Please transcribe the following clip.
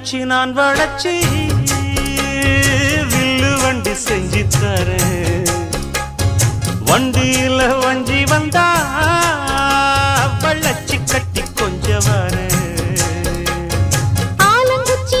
குச்சி நான் வளச்சி வில்லு வண்டி செஞ்சு தரேன். வண்டியில வஞ்சி வந்தா வள்ளச்சி கட்டி கொஞ்சம் வரேன். ஆலங்குச்சி